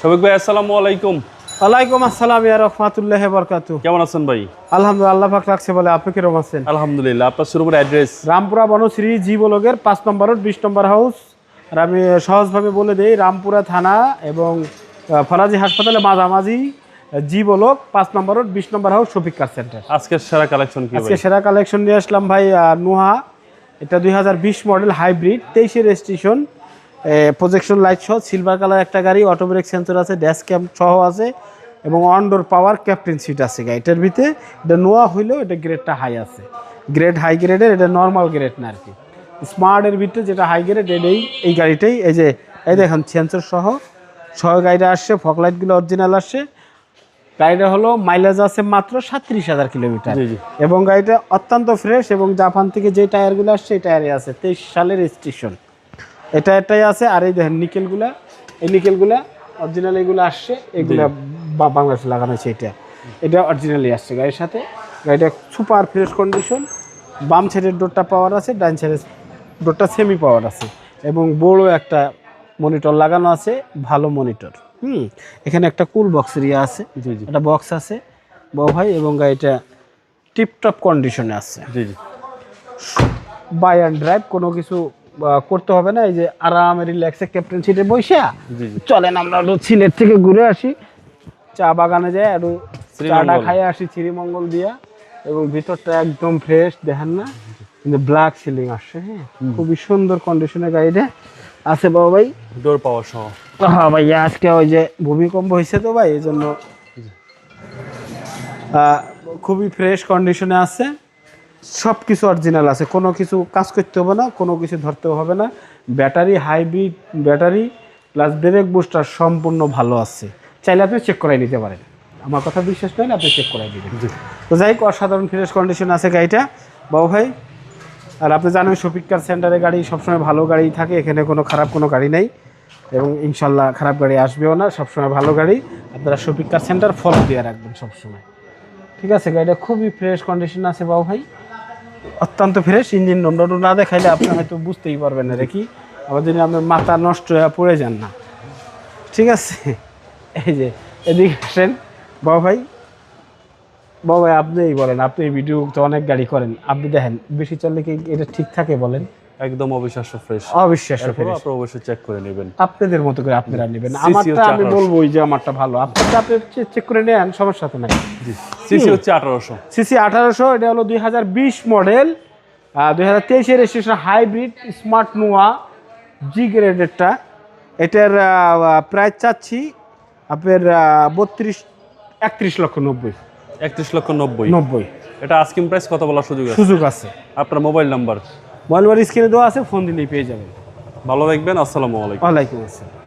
শফিক ভাই আসসালামু আলাইকুম। ওয়ালাইকুম আসসালাম ইয়া রহমাতুল্লাহ বরকাতু। কেমন আছেন ভাই? আলহামদুলিল্লাহ আল্লাহ পাক রাখছে বলে। আপনি কীরকম আছেন? আলহামদুলিল্লাহ আপনার শোরুমের অ্যাড্রেস? রামপুরা বনশ্রী জি বলগের পাঁচ নম্বর রোড বিশ নম্বর হাউস। আর আমি সহজভাবে বলে দিই রামপুরা থানা এবং ফরাজি হাসপাতালে মাঝামাঝি জি বলক পাঁচ নম্বর রোড বিশ নম্বর হাউস শফিক কার সেন্টার। আজকের সেরা কালেকশন কি আজকে সেরা কালেকশন নিয়ে আসলাম ভাই নোহা। এটা দুই হাজার বিশ মডেল হাইব্রিড তেইশের রেজিস্ট্রেশন। প্রজেকশন লাইট সহ সিলভার কালার একটা গাড়ি অটো ব্রেক সেন্সর আছে ড্যাশ ক্যাম্প সহ আছে এবং অনডোর পাওয়ার ক্যাপ্টেন সিট আছে গাড়িটার ভিতরে। এটা নোয়া হইলেও এটা গ্রেডটা হাই আছে। গ্রেড হাই গ্রেডের এটা নর্মাল গ্রেড না আর কি স্মার্টের ভিতরে যেটা হাই গ্রেড এটাই এই গাড়িটাই এই যে এই দেখেন সেন্সর সহ। সহ গাড়িটা আসছে ফকলাইটগুলো অরিজিনাল আসছে। গাড়িটা হলো মাইলেজ আছে মাত্র সাত্রিশ হাজার কিলোমিটার। এবং গাড়িটা অত্যন্ত ফ্রেশ এবং জাপান থেকে যে টায়ারগুলো আসছে এই টায়ারে আছে তেইশ সালের স্টেশন এই এটাই আছে আর এই দেখেন নিকেলগুলা এই নিকেলগুলা অরিজিনাল এগুলো আসছে এগুলা বাংলাদেশে লাগানো হয়েছে এটা। এটা অরিজিনালি আসছে গাড়ির সাথে। গাড়িটা সুপার ফ্রেশ কন্ডিশন বাম সাইডের ডোরটা পাওয়ার আছে ডান সাইডের ডোরটা সেমি পাওয়ার আছে। এবং বড় একটা মনিটর লাগানো আছে ভালো মনিটর হুম এখানে একটা কুল বক্স এরিয়া আছে একটা বক্স আছে বউ ভাই এবং গাড়িটা টিপটপ কন্ডিশনে আছে। জি জি। বাই অ্যান্ড ড্রাইভ কোনো কিছু করতে হবে না এই যে আরামে রিল্যাক্সে ক্যাপ্টেন সিটে বসে। চলেন আমরা একটু সিলেট থেকে ঘুরে আসি। চা বাগানে যাই একটু চাটা। খাই আসি শ্রীমঙ্গল দিয়া। এবং ভিতরটা একদম ফ্রেশ দেখেন না? কিন্তু ব্ল্যাক সিলিং আসছে হ্যাঁ? খুবই সুন্দর কন্ডিশনের গাড়িটা আছে বাবা ভাই। ডোর পাওয়ার সহ। হ্যাঁ ভাই আজকে ওই যে ভূমিকম্প হয়েছে তো ভাই এই জন্য খুবই ফ্রেশ কন্ডিশনে আছে। সব কিছু অরিজিনাল আছে। কোনো কিছু কাজ করতে হবে না কোনো কিছু ধরতেও হবে না। Battery hybrid battery plus brake booster সম্পূর্ণ ভালো আছে। চাইলে আপনি চেক করাই নিতে পারেন। আমার কথা বিশ্বাস করেন আপনি চেক করাই দিবেন। তো যাই হোক অসাধারণ ফ্রেশ কন্ডিশন আছে গাড়িটা। বাবু ভাই আর আপনি জানেন শফিক কার সেন্টারে গাড়ি সবসময় ভালো গাড়ি থাকে এখানে কোনো খারাপ কোনো গাড়ি নেই। এবং ইনশাল্লাহ খারাপ গাড়ি আসবেও না সবসময় ভালো গাড়ি। আপনারা শফিক কার সেন্টার ফলো দিয়ে রাখবেন সবসময়। ঠিক আছে গাড়িটা খুবই ফ্রেশ কন্ডিশন আছে বাবু ভাই। অত্যন্ত ফ্রেশ, ইঞ্জিন নন্ডন না দেখাইলে আপনি হয়তো বুঝতেই পারবেন না দেখি আবার যদি আপনার মাথা নষ্ট হয়ে পড়ে যান না। ঠিক আছে? এই যে, এদিকে আসেন। বাবা ভাই বাবা ভাই আপনিই বলেন, আপনি ভিডিও তো অনেক গাড়ি করেন। আপনি দেখেন, বেশি চললে কি এটা ঠিক থাকে বলেন? একদম অবিশ্বাস্য ফ্রেশ অবিশ্বাস্য ফ্রেশ আপনারা অবশ্যই চেক করে নেবেন। আপনাদের মতো করে আপনারা নেবেন। আমারটা আমি বলব যে আমারটা ভালো। আপনারটা আপনি চেক করে নেন সমস্যা তো নাই। জি। সিসি হচ্ছে আঠারোশো। সিসি আঠারোশো এটা হলো দুই হাজার বিশ মডেল দুই হাজার তেইশের registration hybrid smart Noah G গ্রেডেরটা এটার প্রাইস চাচ্ছি আপনার বত্রিশ একত্রিশ লক্ষ নব্বই। একত্রিশ লক্ষ নব্বই। নব্বই। এটা আস্কিং প্রাইস কত বলার সুযোগ আছে। সুযোগ আছে। আপনার মোবাইল নাম্বার মোবাইল স্ক্রিনে দেওয়া আছে ফোন দিলেই পেয়ে যাবেন। ভালো থাকবেন আসসালামু আলাইকুম। ওয়ালাইকুম আসসালাম।